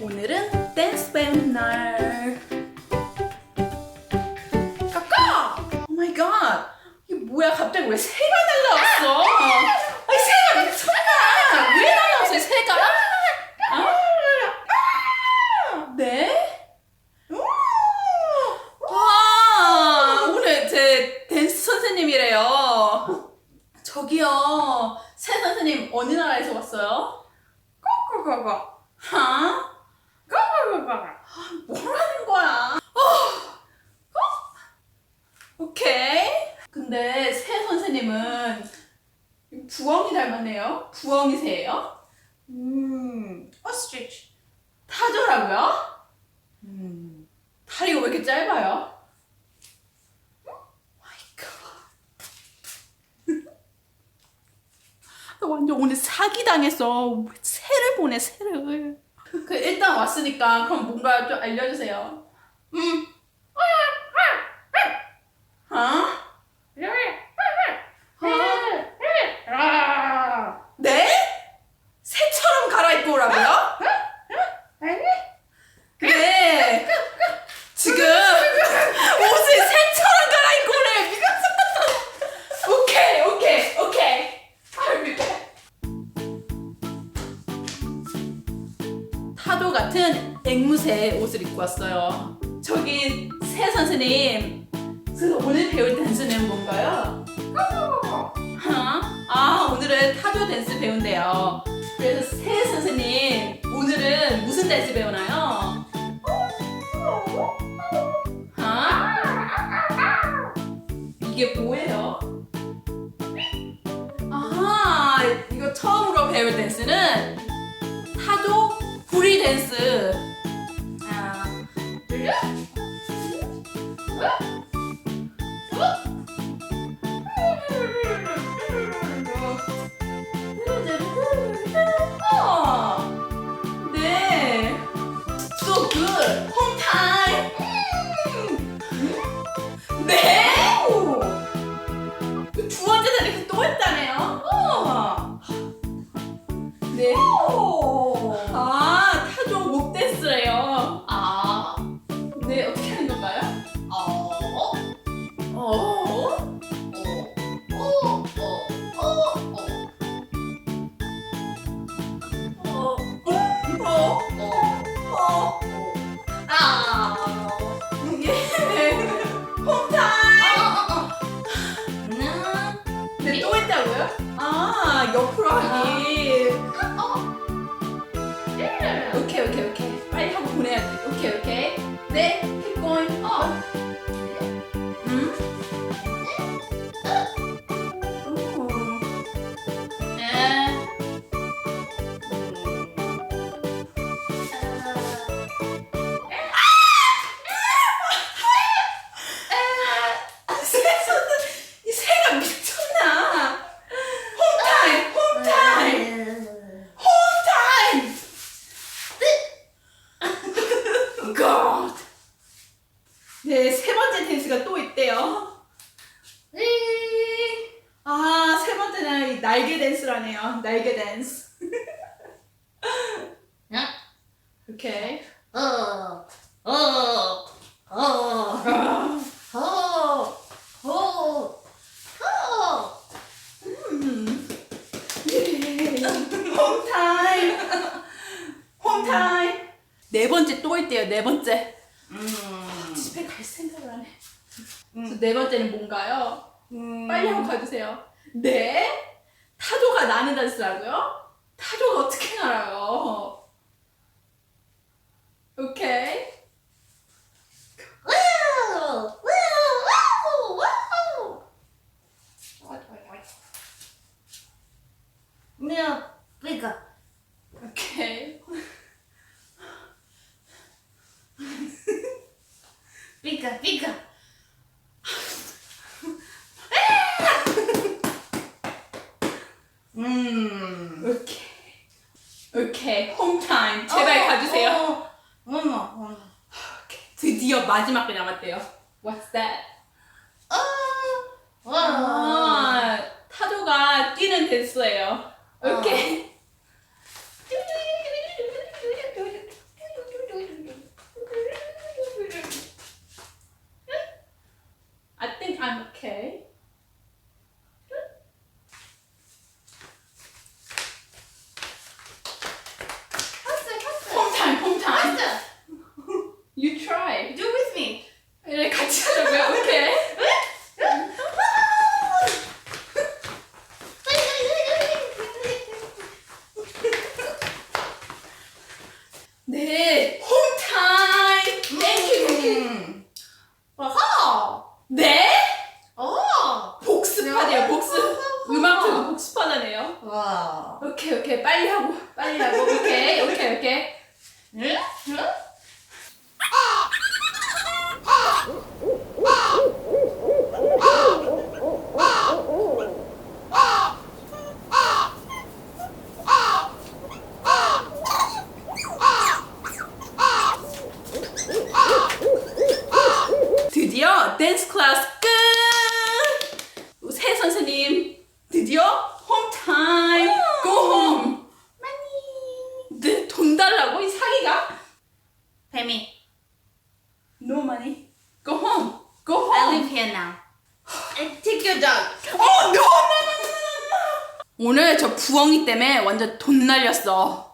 오늘은 댄스 배우는 날. 까까! 오 마이 갓! 이게 뭐야 갑자기 왜 새가 날라왔어? 아니 새가 미쳤나? 왜 날라왔어요 새가? 아? 네? 와 오늘 제 댄스 선생님이래요. 저기요 새 선생님 어느 나라에서 왔어요? 꼬꼬꼬꼬 하? 꼬꼬꼬꼬 뭐라는 거야? 어, 어? 오케이. 근데 새 선생님은 부엉이 닮았네요. 부엉이 새예요? 음, ostrich. 타조라고요? 음, 다리가 왜 이렇게 짧아요? 완전 오늘 사기 당했어. 새를 보내 새를. 그 일단 왔으니까 그럼 뭔가 좀 알려주세요. 음. 어? 타조 같은 앵무새 옷을 입고 왔어요. 저기 새 선생님. 그래서 오늘 배울 댄스는 뭔가요? 하? 아, 오늘은 타조 댄스 배운대요. 그래서 새 선생님, 오늘은 무슨 댄스 배우나요? 아? 이게 뭐예요? 아, 이거 처음으로 배울 댄스는 구리 댄스. 네. 아, going. 어. 날개 댄스라네요. 날개 댄스. 야. 오케이. 어, 어, 어, 아, 어, 어, 어. 음. 예. 홈타임. 홈타임. 네 번째 또 있대요. 네 번째. 음, 집에 갈 생각을 안 해. 음. 그래서 네 번째는 뭔가요? 음. 빨리 한번 가주세요. 네? 타조가 나는 댄스라고요? 타조가 어떻게 알아요? 오케이. 비가, 비가. 음. 오케이. 오케이. 홈타임. 제발 어, 가주세요. 어, 어. 어머, 어머. 드디어 마지막 게 남았대요. What's that? 아, 와. 아, 타조가 뛰는 댄스예요. 오케이. I think I'm okay. 네, 홈타임. 땡큐, 땡큐. 음. 와하. 네? 어. 복습하네요, 복습. 음악 들고 복습하다네요. 와. 오케이, 오케이. 빨리 하고, 빨리 하고. 오케이, 오케이, 오케이. 응? 응? 드디어 댄스 클래스 끝! 새 선생님, 드디어 홈타임. Go home. 많이. 네, 돈 달라고? 이 사기가? 뱀이. No money. Go home. Go I home. live here now. I take your dog. 어, no, no, no, no, no, no. 오늘 저 부엉이 때문에 완전 돈 날렸어.